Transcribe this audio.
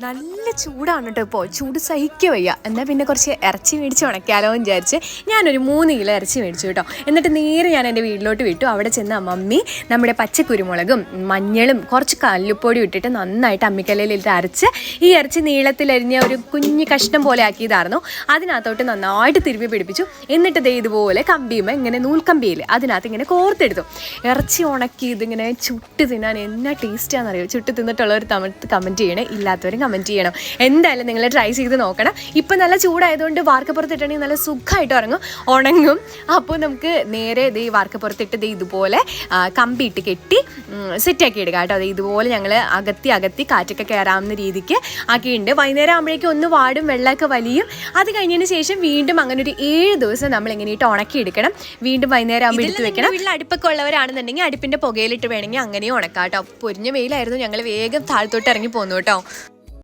നല്ല ചൂടാണ് കേട്ടോ ഇപ്പോൾ ചൂട് സഹിക്കുക വയ്യ. എന്നാൽ പിന്നെ കുറച്ച് ഇറച്ചി മേടിച്ച് ഉണക്കാലോ എന്ന് വിചാരിച്ച് ഞാനൊരു മൂന്ന് കിലോ ഇറച്ചി മേടിച്ചു കേട്ടോ എന്നിട്ട് നേരെ ഞാൻ എന്റെ വീട്ടിലോട്ട് വിട്ടു. അവിടെ ചെന്ന് മമ്മി നമ്മുടെ പച്ചക്കുരുമുളകും മഞ്ഞളും കുറച്ച് കല്ലുപ്പൊടി ഇട്ടിട്ട് നന്നായിട്ട് അമ്മിക്കല്ലിലിട്ട് അരച്ച് ഈ ഇറച്ചി നീളത്തിലരിഞ്ഞ ഒരു കുഞ്ഞു കഷ്ണം പോലെ ആക്കിയതായിരുന്നു. അതിനകത്തോട്ട് നന്നായിട്ട് തിരുമ്പി പിടിപ്പിച്ചു. എന്നിട്ട് ദേ ഇതുപോലെ കമ്പിയുമ്പോൾ ഇങ്ങനെ നൂൽക്കമ്പിയിൽ അതിനകത്ത് ഇങ്ങനെ കോർത്തെടുത്തു. ഇറച്ചി ഉണക്കി ഇതിങ്ങനെ ചുട്ട് തിന്നാൻ എന്നാ ടേസ്റ്റാണെന്നറിയോ ചുട്ട് തിന്നിട്ടുള്ളവർ കമന്റ് ചെയ്യണേ ഇല്ലാത്തവരും കമന്റ് ചെയ്യണം. എന്തായാലും നിങ്ങൾ ട്രൈ ചെയ്ത് നോക്കണം. ഇപ്പം നല്ല ചൂടായതുകൊണ്ട് വാർക്കപ്പുറത്തിട്ടുണ്ടെങ്കിൽ നല്ല സുഖമായിട്ട് ഉറങ്ങും. ഉണങ്ങും. അപ്പോൾ നമുക്ക് നേരെ ഇത് ഈ വാർക്കപ്പുറത്തിട്ട് ഇത് ഇതുപോലെ കമ്പിയിട്ട് കെട്ടി സെറ്റാക്കി ഇടുക കേട്ടോ. അത് ഇതുപോലെ ഞങ്ങൾ അകത്തി അകത്തി കാറ്റൊക്കെ കയറാവുന്ന രീതിക്ക് ആക്കിയിട്ടുണ്ട്. വൈകുന്നേരം ആകുമ്പോഴേക്കും ഒന്ന് വാടും വെള്ളമൊക്കെ വലിയും. അത് കഴിഞ്ഞതിന് ശേഷം വീണ്ടും അങ്ങനെ ഒരു ഏഴ് ദിവസം നമ്മൾ ഇങ്ങനെ ഇട്ട് ഉണക്കി എടുക്കണം. വീണ്ടും വൈകുന്നേരം ആകുമ്പോൾ എടുത്ത് വെക്കണം. വീട്ടിൽ അടുപ്പൊക്കെ ഉള്ളവരാണെന്നുണ്ടെങ്കിൽ അടുപ്പിന്റെ പുകയിലിട്ട് വേണമെങ്കിൽ അങ്ങനെയും ഉണക്കാം കേട്ടോ. പൊരിഞ്ഞ വെയിലായിരുന്നു ഞങ്ങൾ വേഗം താഴത്തോട്ട് ഇറങ്ങി പോന്നു കേട്ടോ.